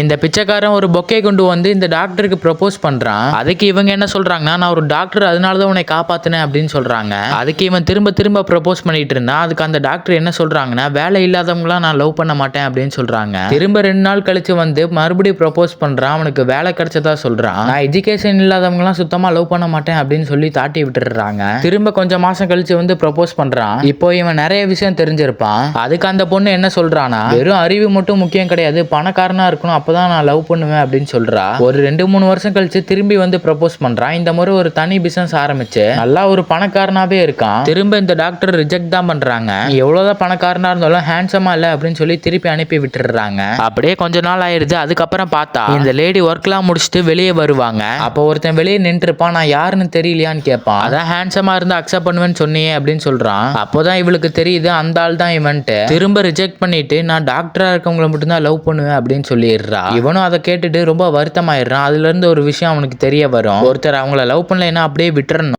இந்த பிச்சைக்காரன் ஒரு பொக்கே கொண்டு வந்து இந்த டாக்டருக்கு ப்ரப்போஸ் பண்றான். அதுக்கு இவங்க என்ன சொல்றாங்கன்னா நான் ஒரு டாக்டர் அதனால தான் உன்னை காப்பாத்தினேன் அப்படின்னு சொல்றாங்க. அதுக்கு இவன் திரும்ப திரும்ப ப்ரப்போஸ் பண்ணிட்டு இருந்தான். அதுக்கு அந்த டாக்டர் என்ன சொல்றாங்கன்னா வேலை இல்லாதவங்களாம் நான் லவ் பண்ண மாட்டேன் அப்படின்னு சொல்றாங்க. திரும்ப ரெண்டு நாள் கழிச்சு வந்து மறுபடியும் ப்ரப்போஸ் பண்றான். அவனுக்கு வேலை கிடைச்சதா சொல்றான். நான் எஜுகேஷன் இல்லாதவங்களாம் சுத்தமா லவ் பண்ண மாட்டேன் அப்படின்னு சொல்லி தாட்டி விட்டுறாங்க திரும்ப கொஞ்சம் மாசம் கழிச்சு வந்து ப்ரப்போஸ் பண்றான். இப்போ இவன் நிறைய விஷயம் தெரிஞ்சிருப்பான். அதுக்கு அந்த பொண்ணு என்ன சொல்றானா வெறும் அறிவு மட்டும் முக்கியம் கிடையாது. பணக்காரனா இருக்கணும். அப்போதான் நான் லவ் பண்ணுவேன் அப்படின்னு சொல்றா. ஒரு ரெண்டு மூணு வருஷம் கழிச்சு திரும்பி வந்து ப்ரப்போஸ் பண்றான் இந்த முறை ஒரு தனி பிசினஸ் ஆரம்பிச்சு நல்லா ஒரு பணக்காரனாவே இருக்கான். திரும்ப இந்த டாக்டர் ரிஜெக்ட் தான் பண்றாங்க. நீ எவ்வளவுதான் பணக்காரனா இருந்தாலும் ஹேண்ட்ஸமா இல்ல அப்படின்னு சொல்லி திருப்பி அனுப்பி விட்டுறாங்க. அப்படியே கொஞ்ச நாள் ஆயிடுது அதுக்கப்புறம் பார்த்தா இந்த லேடி ஒர்க்லாம் முடிச்சுட்டு வெளியே வருவாங்க. அப்போ ஒருத்தன் வெளியே நின்று இருப்பான் நான் யாருன்னு தெரியலையான்னு கேட்பான். அதான் ஹேண்ட்ஸமா இருந்து அக்செப்ட் பண்ணுவேன்னு சொன்னியே அப்படின்னு சொல்றான். அப்போதான் இவளுக்கு தெரியுது அந்த ஆள் தான் இவன்ட்டு. திரும்ப ரிஜெக்ட் பண்ணிட்டு நான் டாக்டரா இருக்கவங்களை மட்டும்தான் லவ் பண்ணுவேன் அப்படின்னு சொல்லிடுறா. இவனும் அதை கேட்டுட்டு ரொம்ப வருத்தமாயிடுறான். அதுல இருந்து ஒரு விஷயம் அவனுக்கு தெரிய வரும். ஒருத்தர் அவங்கள லவ் பண்ணலைன்னா அப்படியே விட்டுறணும்.